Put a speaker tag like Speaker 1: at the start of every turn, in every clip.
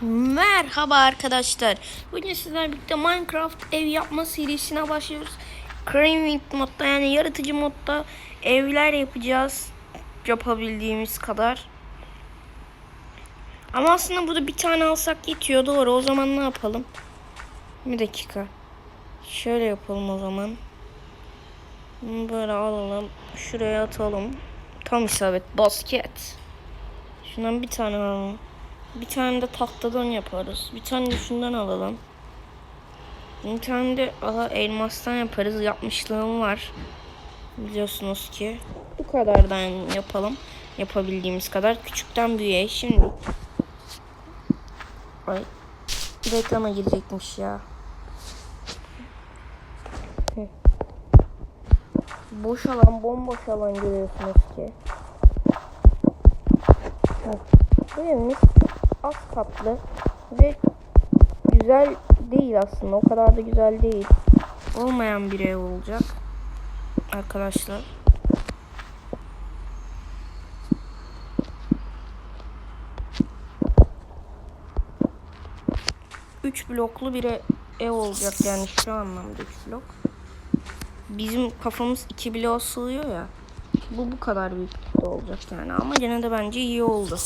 Speaker 1: Merhaba arkadaşlar. Bugün sizlerle birlikte Minecraft ev yapma serisine başlıyoruz. Creating modda yani yaratıcı modda evler yapacağız. Yapabildiğimiz kadar. Ama aslında burada bir tane alsak yetiyor doğru. O zaman ne yapalım? Bir dakika. Şöyle yapalım o zaman. Bunu böyle alalım. Şuraya atalım. Tam isabet. Basket. Şundan bir tane alalım. Bir tane de tahtadan yaparız. Bir tane de şundan alalım. Bir tane de aha, elmastan yaparız. Yapmışlığım var. Biliyorsunuz ki. Bu kadardan yapalım. Yapabildiğimiz kadar. Küçükten büyüğe. Şimdi. Ay. Reklama girecekmiş ya. Hı. Boş alan, bomboş alan görüyorsunuz ki. Hı. Bu çok az katlı ve güzel değil aslında. O kadar da güzel değil. Olmayan bir ev olacak. Arkadaşlar. Üç bloklu bir e- ev olacak yani şu anlamda üç blok. Bizim kafamız iki bloğa sığıyor ya. Bu bu kadar büyüklükte olacak yani ama gene de bence iyi oldu.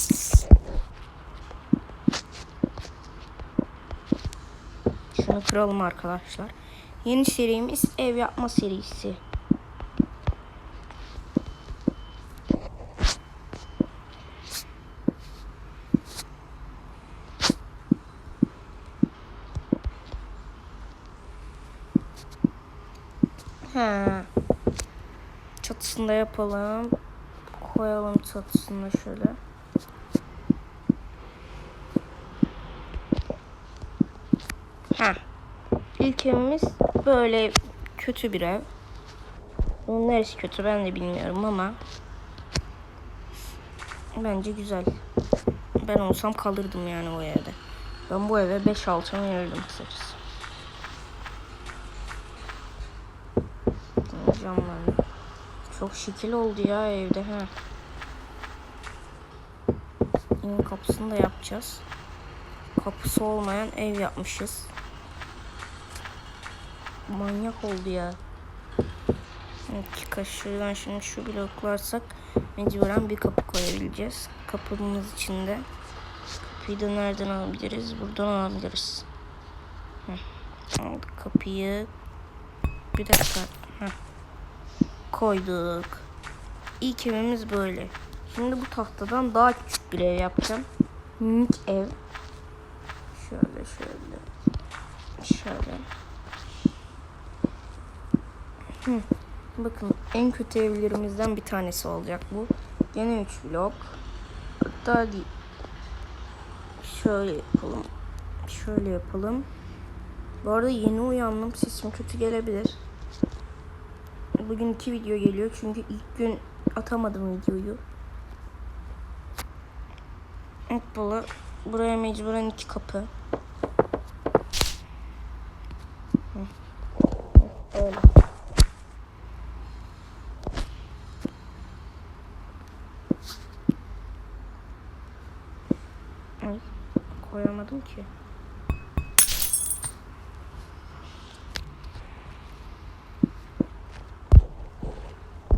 Speaker 1: Şunu kıralım arkadaşlar. Yeni serimiz ev yapma serisi. Ha. Çatısını da yapalım. Koyalım çatısını şöyle. Ha. İlk böyle kötü bir ev. Bunun neresi kötü ben de bilmiyorum ama bence güzel. Ben olsam kalırdım yani o evde. Ben bu eve 5 altın verirdim kısacası. Camlarını. Çok şekil oldu ya evde ha. Yine kapısını da yapacağız. Kapısı olmayan ev yapmışız. Manyak oldu ya. İki kaşığından şimdi şu bloklarsak mecburen bir kapı koyabileceğiz. Kapımız içinde. Kapıyı da nereden alabiliriz? Buradan alabiliriz. Aldık kapıyı. Bir dakika. Heh. Koyduk. İlk evimiz böyle. Şimdi bu tahtadan daha küçük bir ev yapacağım. Minik ev. Şöyle şöyle. Şöyle. Hı. Bakın en kötü evlerimizden bir tanesi olacak bu. Gene 3 blok. Hatta değil. Şöyle yapalım. Şöyle yapalım. Bu arada yeni uyandım. Sesim kötü gelebilir. Bugün iki video geliyor. Çünkü ilk gün atamadım videoyu. Hoppala. Buraya mecburen iki kapı. Öyle. Ay, koyamadım ki.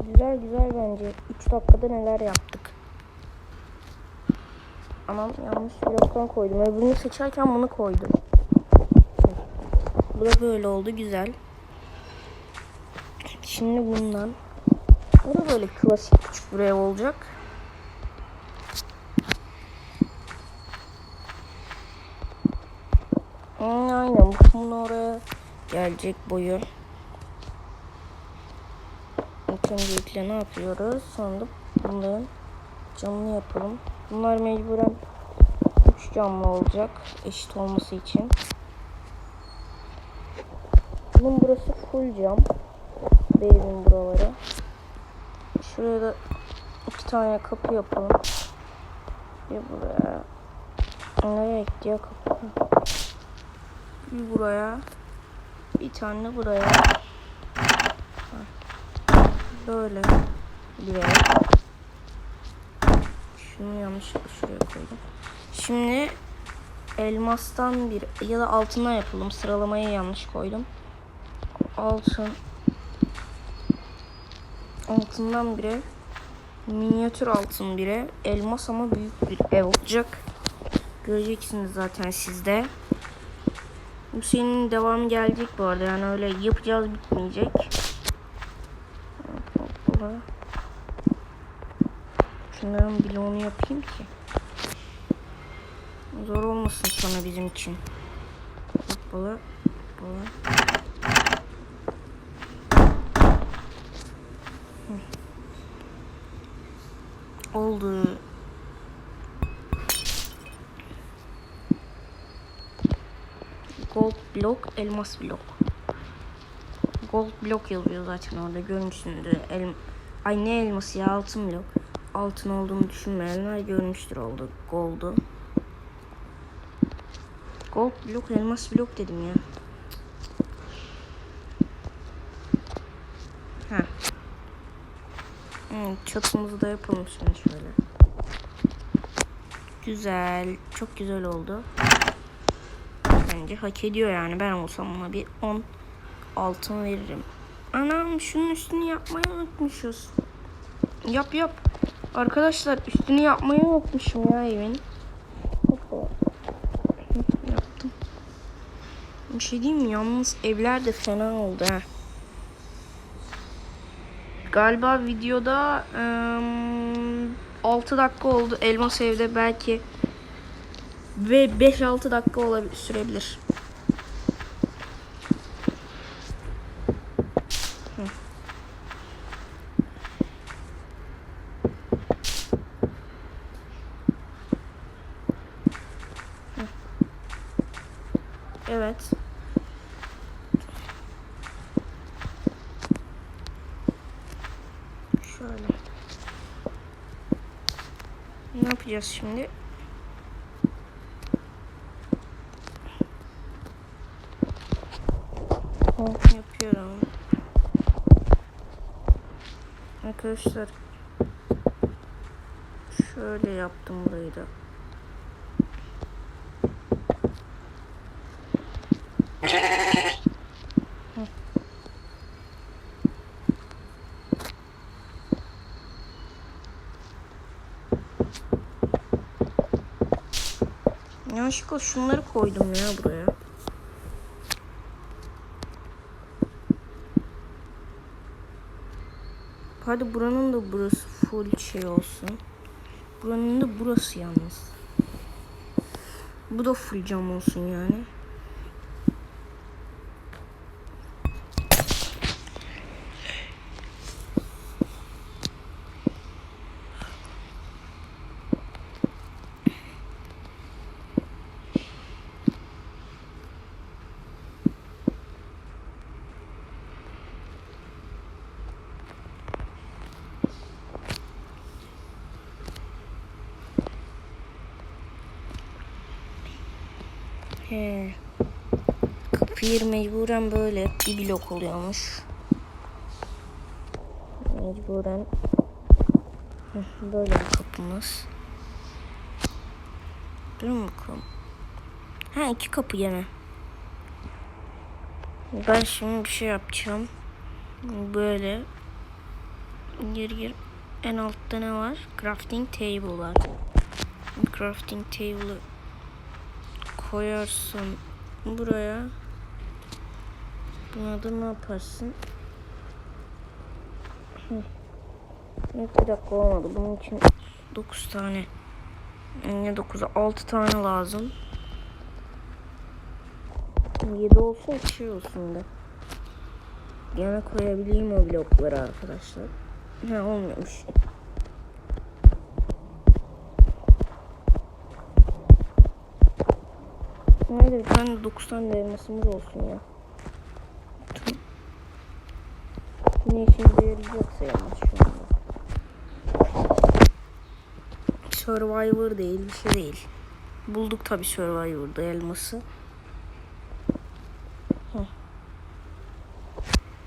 Speaker 1: Güzel güzel bence. 3 dakikada neler yaptık. Anam yanlış bloktan koydum. Öbürünü seçerken bunu koydum. Bu da böyle oldu güzel. Şimdi bundan. Bu da böyle klasik küçük bir ev olacak. Hmm, aynen bunun oraya gelecek boyu. İlk öncelikle ne yapıyoruz? Sonra bunların camını yapalım. Bunlar mecburen 3 camlı olacak eşit olması için. Bunun burası full cam. Beynin buraları. Şuraya da iki tane kapı yapalım. Bir buraya. Nereye ya kapı? Bir buraya. Bir tane buraya. Böyle ev. Şunu yanlışlıkla şuraya koydum. Şimdi elmastan bir ya da altından yapalım. Sıralamayı yanlış koydum. Altın. Altından biri. Minyatür altın biri. Elmas ama büyük bir ev olacak. Göreceksiniz zaten sizde. Bu senin devamı gelecek bu arada. Yani öyle yapacağız bitmeyecek. Şunların bloğunu yapayım ki. Zor olmasın sonra bizim için. Hoppala. Hoppala. Oldu. Gold blok, elmas blok. Gold blok yazıyor zaten orada görmüşsündür. El, ay ne elması ya altın blok. Altın olduğunu düşünmeyenler görmüştür oldu. Gold'u. Gold blok, elmas blok dedim ya. Ha. Hmm, çatımızı da yapalım şimdi şöyle. Güzel. Çok güzel oldu. Bence hak ediyor yani. Ben olsam ona bir 10 altın veririm. Anam şunun üstünü yapmayı unutmuşuz. Yap yap. Arkadaşlar üstünü yapmayı unutmuşum ya evin. Hoppa. Yaptım. Bir şey diyeyim mi? Yalnız evler de fena oldu ha. Galiba videoda ım, 6 dakika oldu. Elmas evde belki ve 5-6 dakika olabilir, sürebilir. Evet. Şöyle. Ne yapacağız şimdi? Oh, yapıyorum. Arkadaşlar şöyle yaptım burayı da. Yanlışlıkla şunları koydum ya buraya. Hadi buranın da burası full şey olsun. Buranın da burası yalnız. Bu da full cam olsun yani. He. Kapı mecburen böyle bir blok oluyormuş. Mecburen böyle bir kapımız. Durun bakalım. Ha iki kapı gene. Ben şimdi bir şey yapacağım. Böyle. Gir gir. En altta ne var? Crafting table var. Crafting table'ı koyarsın buraya. Buna da ne yaparsın? Evet bir dakika olmadı. Bunun için 9 tane. Ne 9'u? 6 tane lazım. 7 olsun şey olsun da. Gene koyabileyim o blokları arkadaşlar. Ha olmuyormuş. Tane 9 tane de elmasımız olsun ya. Ne işimize yarayacaksa yalnız şu anda. Survivor değil bir şey değil. Bulduk tabi Survivor'da elması.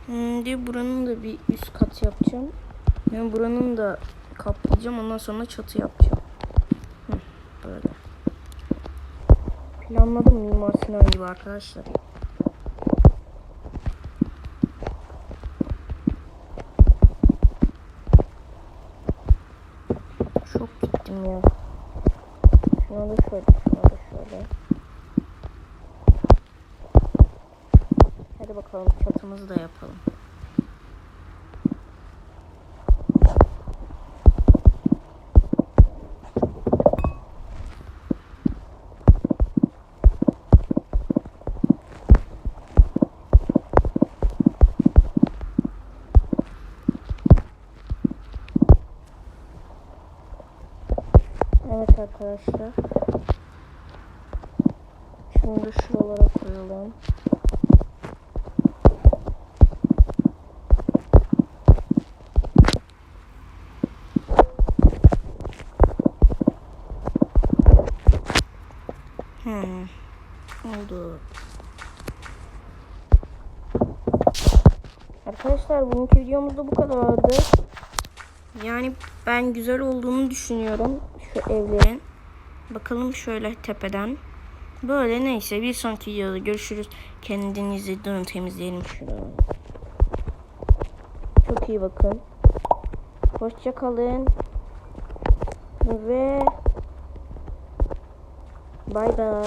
Speaker 1: Şimdi buranın da bir üst kat yapacağım. Yani buranın da kaplayacağım ondan sonra çatı yapacağım. Hı, böyle. Planladım Mimar Sinan gibi arkadaşlar. Çok gittim ya. Şuna da şöyle, şuna da şöyle. Hadi bakalım çatımızı da yapalım. Evet arkadaşlar. Şunu da şuralara koyalım. Hmm. Oldu. Arkadaşlar bugünkü videomuz da bu kadardı. Yani ben güzel olduğunu düşünüyorum evlerin. Bakalım şöyle tepeden. Böyle neyse bir sonraki videoda görüşürüz. Kendinizi durun temizleyelim şunu. Çok iyi bakın. Hoşça kalın. Ve bay bay.